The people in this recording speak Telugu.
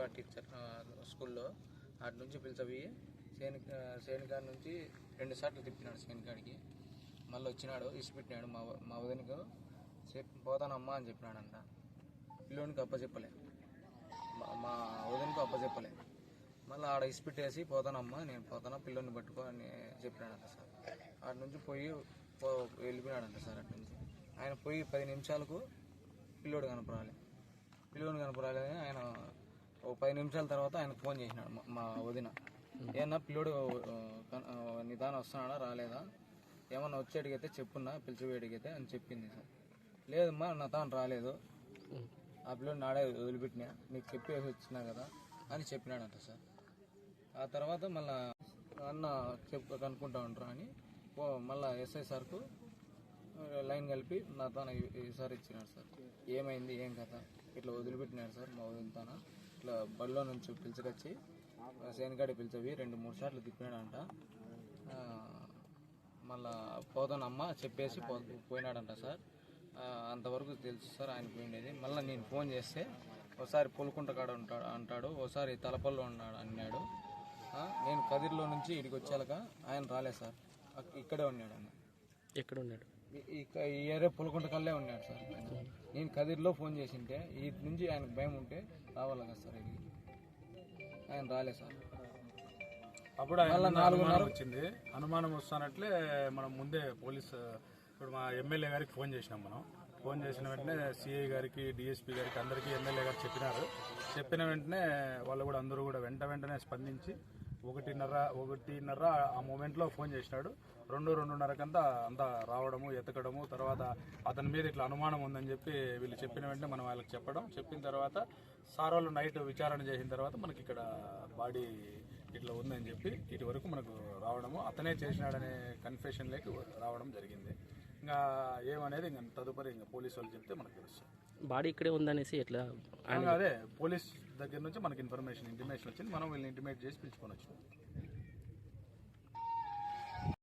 అంగన్వాడీ టీచర్ స్కూల్లో అటు నుంచి పిలిచబోయి సేని సేనికాడ నుంచి రెండు సార్లు తిప్పినాడు సేనికాడికి మళ్ళీ వచ్చినాడు ఇసిపెట్టినాడు మా మా వదినకు చెప్పి పోతానమ్మా అని చెప్పినాడంట. పిల్లోనికి అప్పచెప్పలే మా- వదినకు అప్పచెప్పలే మళ్ళీ ఆడ ఇసిపెట్టేసి పోతానమ్మా నేను పోతానా పిల్లోని పట్టుకో అని చెప్పినాడంట సార్. అటు నుంచి పోయి పో వెళ్ళిపోయినాడంట సార్ అటు నుంచి. ఆయన పోయి పది నిమిషాలకు పిల్లోడు కనపడాలి. పిల్లోడు కనపడాలి ఆయన ఒక పది నిమిషాల తర్వాత ఆయన ఫోన్ చేసినాడు మా- మా వదిన. ఏమన్నా పిల్లోడు నిదానం వస్తున్నాడా రాలేదా? ఏమన్నా వచ్చి అడిగితే చెప్పున్నా పిలిచిపోయి అడిగితే అని చెప్పింది సార్. లేదమ్మా నా తాను రాలేదు. ఆ పిల్లడు నాడే వదిలిపెట్టినా నీకు చెప్పేసి వచ్చినా కదా అని చెప్పినాడంట సార్. ఆ తర్వాత మళ్ళా అన్న చెప్పు కనుక్కుంటా ఉంటారు అని ఓ మళ్ళా ఎస్ఐ సార్కు లైన్ కలిపి నా తాను ఈసారి ఇచ్చినాడు సార్. ఏమైంది ఏం కథ? ఇట్లా వదిలిపెట్టినాడు సార్ మా వదిలితానా ఇట్లా బడిలో నుంచి పిలిచుకొచ్చి సేనగాడి పిలిచవి రెండు మూడు సార్లు తిప్పినాడంట. మళ్ళీ మళ్ళా పోతానమ్మా చెప్పేసి పో పోయినాడంట సార్. అంతవరకు తెలుసు సార్ ఆయన పోయిండేది. మళ్ళీ నేను ఫోన్ చేస్తే ఒకసారి పులుకుంట కాడ ఉంటాడు అంటాడు. ఒకసారి తలపల్లో ఉన్నాడు అన్నాడు. నేను కదిరిలో నుంచి ఇడికి వచ్చాక ఆయన రాలేదు సార్. ఇక్కడే ఉన్నాడు ఆయన. ఎక్కడ ఉన్నాడు? ఈ- ఏరియా పులకుంట కల్లే ఉన్నాడు సార్. నేను కదిరిలో ఫోన్ చేసింటే ఈ నుంచి ఆయనకు భయం ఉంటే రావాలి కదా సార్ ఇది ఆయన రాలేదు సార్. అప్పుడు అనుమానం వచ్చింది. అనుమానం వస్తానట్లే మనం ముందే పోలీస్ ఇప్పుడు మా ఎమ్మెల్యే గారికి ఫోన్ చేసినాం మనం. ఫోన్ చేసిన వెంటనే సిఐ గారికి డిఎస్పీ గారికి అందరికీ ఎమ్మెల్యే గారు చెప్పినారు. చెప్పిన వెంటనే వాళ్ళు కూడా అందరూ కూడా వెంట వెంటనే స్పందించి ఒకటిన్నర ఒకటిన్నర ఆ మూమెంట్లో ఫోన్ చేసినాడు. రెండు రెండున్నరకంతా అంతా రావడము ఎతకడము తర్వాత అతని మీద ఇట్లా అనుమానం ఉందని చెప్పి వీళ్ళు చెప్పిన వెంటనే మనం వాళ్ళకి చెప్పడం. చెప్పిన తర్వాత సార్ వాళ్ళు నైట్ విచారణ చేసిన తర్వాత మనకి ఇక్కడ బాడీ ఇట్లా ఉందని చెప్పి ఇటు వరకు మనకు రావడము. అతనే చేసినాడనే కన్ఫెషన్ లేక రావడం జరిగింది. ఇంకా ఏమనేది ఇంకా తదుపరి ఇంకా పోలీసు వాళ్ళు చెప్తే మనకు తెలుస్తుంది. బాడీ ఇక్కడే ఉందనేసి ఎట్లా అదే పోలీస్ దగ్గర నుంచి మనకి ఇన్ఫర్మేషన్ ఇంటిమేషన్ వచ్చింది. మనం వీళ్ళని ఇంటిమేట్ చేసి పిలుచుకొని వచ్చినాం.